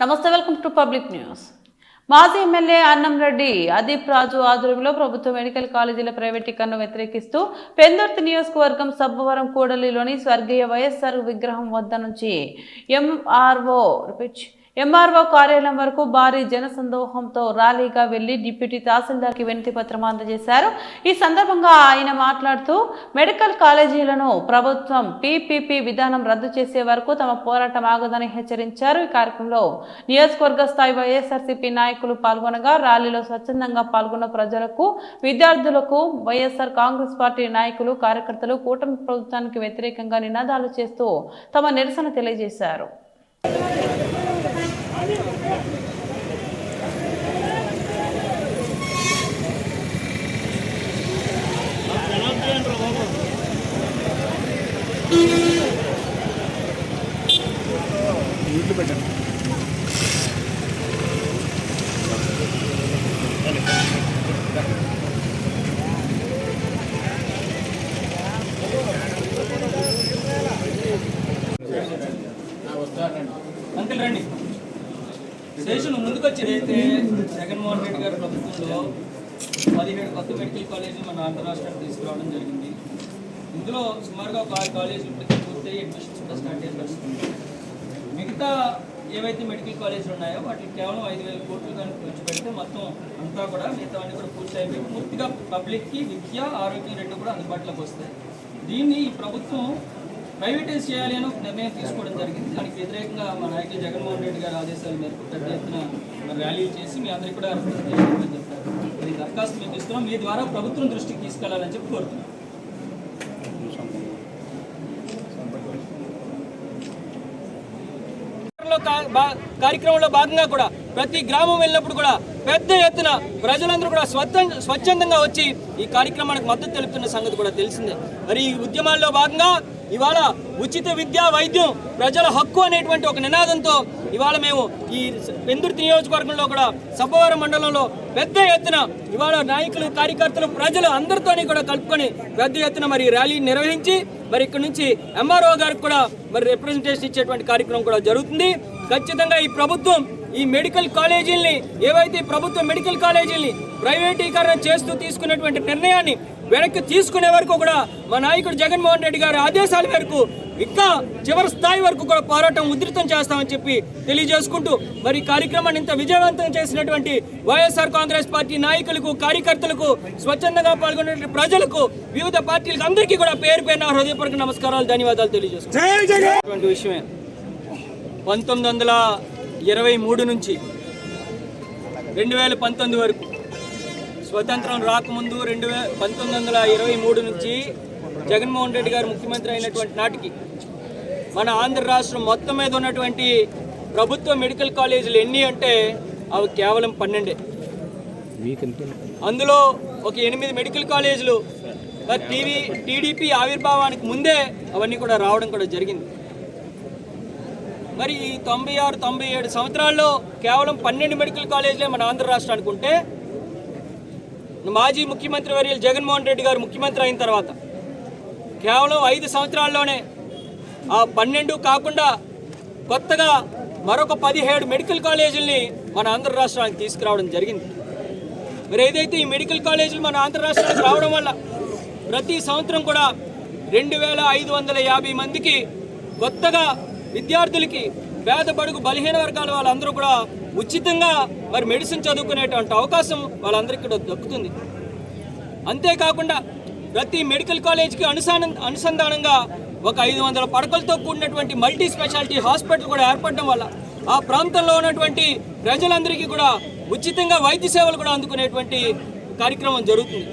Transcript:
నమస్తే welcome to public news. మాజీ MLA Annamreddy Adeep Raju ఆధ్వర్యంలో ప్రభుత్వ మెడికల్ కాలేజీల ప్రైవేటీకరణను వ్యతిరేకిస్తూ పెందుర్తి నియోజకవర్గం సబ్బవరం కూడలిలోని స్వర్గీయ వైఎస్ఆర్ విగ్రహం వద్ద నుంచి ఎంఆర్ఓ రిపీట్ ఎంఆర్ఓ కార్యాలయం వరకు భారీ జనసందోహంతో ర్యాలీగా వెళ్ళి డిప్యూటీ తహసీల్దార్కి వినతి పత్రం అందజేశారు. ఈ సందర్భంగా ఆయన మాట్లాడుతూ మెడికల్ కాలేజీలను ప్రభుత్వం పీపీపీ విధానం రద్దు చేసే వరకు తమ పోరాటం ఆగదని హెచ్చరించారు. ఈ కార్యక్రమంలో నియోజకవర్గ స్థాయి వైఎస్ఆర్సీపీ నాయకులు పాల్గొనగా ర్యాలీలో స్వచ్ఛందంగా పాల్గొన్న ప్రజలకు విద్యార్థులకు వైఎస్ఆర్ కాంగ్రెస్ పార్టీ నాయకులు కార్యకర్తలు కూటమి ప్రభుత్వానికి వ్యతిరేకంగా నినాదాలు చేస్తూ తమ నిరసన తెలియజేశారు. అంకుల్ శేషులు ముందుకొచ్చేదైతే జగన్మోహన్ రెడ్డి గారి ప్రభుత్వంలో పదిహేడు కొత్త మెడికల్ కాలేజీలు మన ఆంధ్ర రాష్ట్రానికి తీసుకురావడం జరిగింది. ఇందులో సుమారుగా ఒక ఆరు కాలేజీలు ఇప్పటికీ పూర్తయి అడ్మిషన్స్ కూడా స్టార్ట్ చేసిన మిగతా ఏవైతే మెడికల్ కాలేజీలు ఉన్నాయో వాటికి కేవలం ఐదు వేల కోట్లు కనుక ఖర్చు పెడితే మొత్తం అంతా కూడా మిగతా అన్ని కూడా పూర్తి అయిపోయి పూర్తిగా పబ్లిక్కి విద్య ఆరోగ్యం రెండు కూడా అందుబాటులోకి వస్తాయి. దీన్ని ఈ ప్రభుత్వం ప్రైవేటైజ్ చేయాలి అని ఒక నిర్ణయం తీసుకోవడం జరిగింది. దానికి వ్యతిరేకంగా మా నాయకులు జగన్మోహన్ రెడ్డి గారి ఆదేశాల మేరకు పెద్ద ఎత్తున మరి ర్యాలీలు చేసి మీ అందరికీ కూడా చెప్తారు చెప్పారు. దరఖాస్తు మీకు ఇస్తున్నాం. మీ ద్వారా ప్రభుత్వం దృష్టికి తీసుకెళ్ళాలని చెప్పి కోరుతున్నాం. కా- బా- కార్యక్రమంలో భాగంగా కూడా ప్రతి గ్రామం వెళ్ళినప్పుడు కూడా పెద్ద ఎత్తున ప్రజలందరూ కూడా స్వచ్ఛ స్వచ్ఛందంగా వచ్చి ఈ కార్యక్రమానికి మద్దతు తెలుపుతున్న సంగతి కూడా తెలిసిందే. మరి ఈ ఉద్యమాల్లో భాగంగా ఇవాళ ఉచిత విద్యా వైద్యం ప్రజల హక్కు అనేటువంటి ఒక నినాదంతో ఇవాళ మేము ఈ పెందుర్తి నియోజకవర్గంలో కూడా సబ్బవరం మండలంలో పెద్ద ఎత్తున ఇవాళ నాయకులు కార్యకర్తలు ప్రజలు అందరితోని కూడా కలుపుకొని పెద్ద ఎత్తున మరి ర్యాలీ నిర్వహించి మరి ఇక్కడ నుంచి ఎంఆర్ఓ గారికి కూడా మరి రిప్రజెంటేషన్ ఇచ్చేటువంటి కార్యక్రమం కూడా జరుగుతుంది. ఖచ్చితంగా ఈ ప్రభుత్వం ఈ మెడికల్ కాలేజీల్ని ఏవైతే ప్రభుత్వ మెడికల్ కాలేజీల్ని ప్రైవేటీకరణ చేస్తూ తీసుకున్నటువంటి నిర్ణయాన్ని వెనక్కి తీసుకునే వరకు కూడా మా నాయకుడు జగన్మోహన్ రెడ్డి గారి ఆదేశాల మేరకు ఇంకా చివరి స్థాయి వరకు కూడా పోరాటం ఉధృతం చేస్తామని చెప్పి తెలియజేసుకుంటూ మరి కార్యక్రమాన్ని ఇంత విజయవంతం చేసినటువంటి వైఎస్ఆర్ కాంగ్రెస్ పార్టీ నాయకులకు కార్యకర్తలకు స్వచ్ఛందంగా పాల్గొనే ప్రజలకు వివిధ పార్టీలకు అందరికీ కూడా పేరు పేరున హృదయపూర్వక నమస్కారాలు ధన్యవాదాలు తెలియజేసుకుంటాం విషయమే. పంతొమ్మిది వందల ఇరవై మూడు నుంచి రెండు వేల పంతొమ్మిది వరకు. స్వతంత్రం రాకముందు రెండు వే పంతొమ్మిది వందల ఇరవై మూడు నుంచి జగన్మోహన్ రెడ్డి గారు ముఖ్యమంత్రి అయినటువంటి నాటికి మన ఆంధ్ర రాష్ట్రం మొత్తం మీద ఉన్నటువంటి ప్రభుత్వ మెడికల్ కాలేజీలు ఎన్ని అంటే అవి కేవలం పన్నెండే. అందులో ఒక ఎనిమిది మెడికల్ కాలేజీలు టీవీ టీడీపీ ఆవిర్భావానికి ముందే అవన్నీ కూడా రావడం కూడా జరిగింది. మరి ఈ తొంభై ఆరు తొంభై ఏడు సంవత్సరాల్లో కేవలం పన్నెండు మెడికల్ కాలేజీలే మన ఆంధ్ర రాష్ట్రానికి ఉంటే మాజీ ముఖ్యమంత్రి వర్యులు జగన్మోహన్ రెడ్డి గారు ముఖ్యమంత్రి అయిన తర్వాత కేవలం ఐదు సంవత్సరాల్లోనే ఆ పన్నెండు కాకుండా కొత్తగా మరొక పదిహేడు మెడికల్ కాలేజీల్ని మన ఆంధ్ర రాష్ట్రానికి తీసుకురావడం జరిగింది. మరి ఏదైతే ఈ మెడికల్ కాలేజీలు మన ఆంధ్ర రాష్ట్రానికి రావడం వల్ల ప్రతి సంవత్సరం కూడా రెండు వేల ఐదు వందల యాభై మందికి కొత్తగా విద్యార్థులకి పేద బడుగు బలహీన వర్గాల వాళ్ళందరూ కూడా ఉచితంగా మరి మెడిసిన్ చదువుకునేటువంటి అవకాశం వాళ్ళందరికీ కూడా దక్కుతుంది. అంతేకాకుండా ప్రతి మెడికల్ కాలేజ్కి అనుసాన అనుసంధానంగా ఒక ఐదు వందల పడకలతో కూడినటువంటి మల్టీ స్పెషాలిటీ హాస్పిటల్ కూడా ఏర్పడడం వల్ల ఆ ప్రాంతంలో ఉన్నటువంటి ప్రజలందరికీ కూడా ఉచితంగా వైద్య సేవలు కూడా అందుకునేటువంటి కార్యక్రమం జరుగుతుంది.